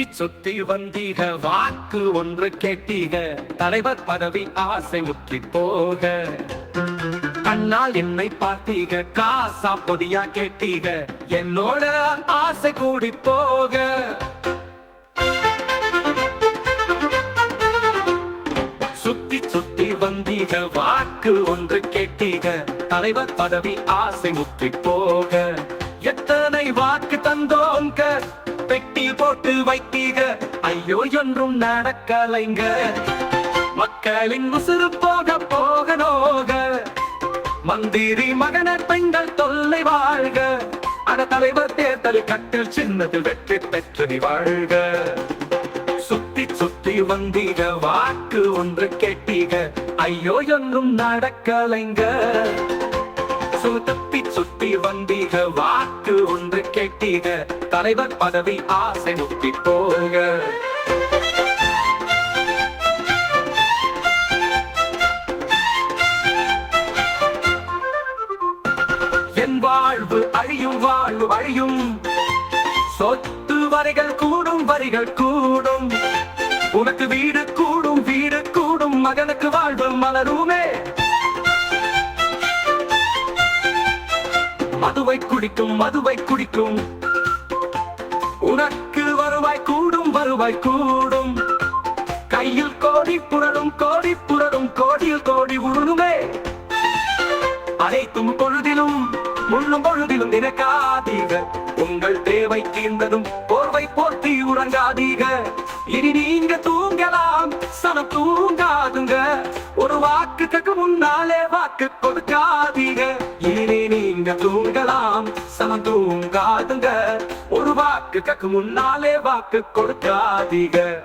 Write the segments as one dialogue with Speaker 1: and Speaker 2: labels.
Speaker 1: சுத்தி சுத்தி வந்தீக வாக்கு ஒன்று கேட்டீக தலைவர் பதவி ஆசை முற்றி போக. கண்ணால் என்னை பார்த்தீக காசா பொதியா கேட்டீக என்னோட ஆசை கூடி போக. சுத்தி சுத்தி வந்தீக வாக்கு ஒன்று கேட்டீக தலைவர் பதவி ஆசை முற்றி போக. எத்தனை வாக்கு தந்தோங்க போட்டு வைத்தீக. ஐயோ என்றும் நடக்கலைங்க. மக்களின் உசுறு போக போக நோக மந்திரி மகனர் பெண்கள் தொல்லை வாழ்க. அட தலைவர் தேர்தல் கட்டில் சின்னத்தில் வெற்றி பெற்று நீ வாழ்க. சுத்தி சுத்தி வந்தீக வாக்கு ஒன்று கேட்டீக. ஐயோ என்றும் நடக்கலைங்க. அரசு தப்பி சுத்தி வந்தீக வாக்கு ஒன்று கேட்டீக தலைவர் பதவி ஆசை முத்தி போக. என் வாழ்வு அழியும் வாழ்வு அழியும். சொத்து வரிகள் கூடும் வரிகள் கூடும். உனக்கு வீடு கூடும் வீடு கூடும். மகனுக்கு வாழ்வு மலருமே. மதுவை குடிக்கும் மதுவை குடிக்கும். உனக்கு வருவாய் கூடும் வருவாய் கூடும். கையில் கோடி புரடும் கோடி புரடும் கோடியில் கோடி உருணுமே அனைத்தும் பொழுதிலும் முள்ளும் பொழுதிலும் நினைக்காதீக. உங்கள் தேவை தீர்ந்ததும் போர்வை போர்த்தி உறங்காதீக. இனி நீங்க தூங்கலாம் சனம் தூங்காதுங்க. ஒரு வாக்குக்கு முன்னாலே வாக்கு கொடு. தூங்கலாம் தூங்காதுங்க. ஒரு வாக்கு கக்கு முன்னாலே வாக்கு கொடுக்காதீங்க.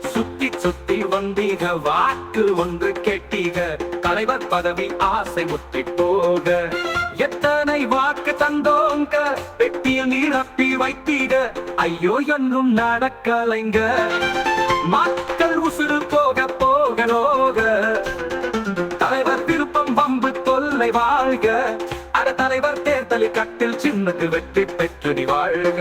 Speaker 1: சுத்தி சுத்தி வந்தீங்க வாக்கு ஒன்று கெட்டீங்க. தலைவர் பதவி ஆசை முத்தி போக. எத்தனை வாக்கு தந்தோங்க? பெட்டியில் நிரப்பி வைத்தீங்க ஐயோ என்றும் நடக்கலைங்க. மக்கள் உசுறு போக போக நோக தலைவர் திருப்பம் பம்பு தொல்லை வாழ்க. தலைவர் தேர்தலில் கட்டில் சின்னத்து வெற்றி பெற்று நீ வாழ்க.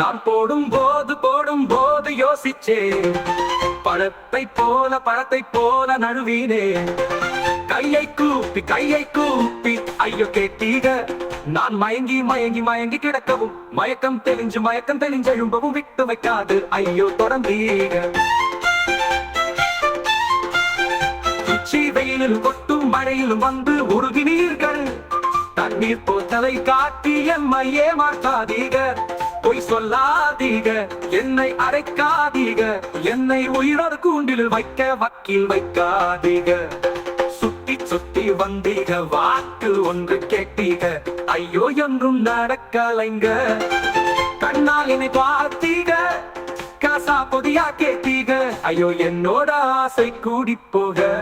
Speaker 1: நான் போடும் போது போடும் போது யோசிச்சே. பழத்தை போல பழத்தை போல நழுவினே. கையை கூப்பி கையை கூப்பி ஐயோ கேட்டீங்க. நான் மயங்கி மயங்கி மயங்கி கிடக்கவும் மயக்கம் தெளிஞ்சு மயக்கம் தெளிஞ்செழும்பவும் விட்டு வைக்காது. ஐயோ தொடர்ந்தீக உச்சி வெயிலில் கொட்டும் மழையிலும் வந்து உருகினீர்கள் தண்ணீர் போத்தலை காட்டி எம்மை ஏமாற்றாதீக. பொய் சொல்லாதீக. என்னை அடைக்காதீக. என்னை உயிரோடு கூண்டில் வைக்க வக்கீல் வைக்காதீக. சுத்தி வந்தீக வாக்கு ஒன்று கேட்டீக. ஐயோ என்றும் நடக்கலைங்க. கண்ணால் என்னை பார்த்தீக. காசா பொதியா கேட்டீக. ஐயோ என்னோட ஆசை கூடி போக.